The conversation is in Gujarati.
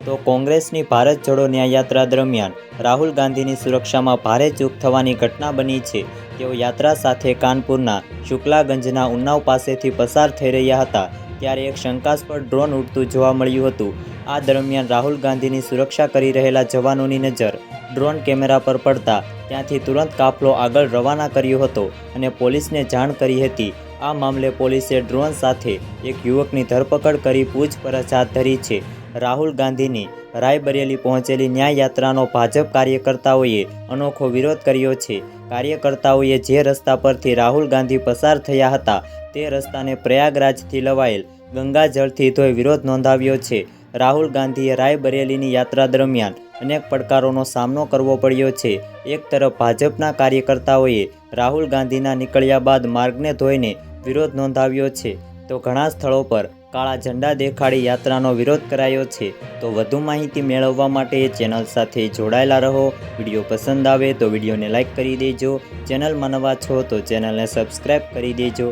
તો કોંગ્રેસની ભારત જોડો ન્યાયયાત્રા દરમિયાન રાહુલ ગાંધીની સુરક્ષામાં ભારે ચૂક થવાની ઘટના બની છે. તેઓ યાત્રા સાથે કાનપુરના શુક્લાગંજના ઉન્નાવ પાસેથી પસાર થઈ રહ્યા હતા, ત્યારે એક શંકાસ્પદ ડ્રોન ઉડતું જોવા મળ્યું હતું. આ દરમિયાન રાહુલ ગાંધીની સુરક્ષા કરી રહેલા જવાનોની નજર ડ્રોન કેમેરા પર પડતા ત્યાંથી તુરંત કાફલો આગળ રવાના કર્યો હતો અને પોલીસને જાણ કરી હતી. આ મામલે પોલીસે ડ્રોન સાથે એક યુવકની ધરપકડ કરી પૂછપરછ હાથ ધરી છે. રાહુલ ગાંધીની રાયબરેલી પહોંચેલી ન્યાય યાત્રાનો ભાજપ કાર્યકર્તાઓએ અનોખો વિરોધ કર્યો છે. કાર્યકર્તાઓએ જે રસ્તા પરથી રાહુલ ગાંધી પસાર થયા હતા, તે રસ્તાને પ્રયાગરાજથી લવાયેલ ગંગાજળથી ધોઈ વિરોધ નોંધાવ્યો છે. રાહુલ ગાંધીએ રાયબરેલીની યાત્રા દરમિયાન અનેક પડકારોનો સામનો કરવો પડ્યો છે. એક તરફ ભાજપના કાર્યકર્તાઓએ રાહુલ ગાંધીના નીકળ્યા બાદ માર્ગને ધોઈને વિરોધ નોંધાવ્યો છે, તો ઘણા સ્થળો પર કાળા ઝંડા દેખાડી યાત્રાનો વિરોધ કરાયો છે, તો વધુ માહિતી મેળવવા માટે ચેનલ સાથે જોડાયેલા રહો. વીડિયો પસંદ આવે તો વિડીયોને લાઇક કરી દેજો. ચેનલમાં નવા છો તો ચેનલને સબસ્ક્રાઈબ કરી દેજો.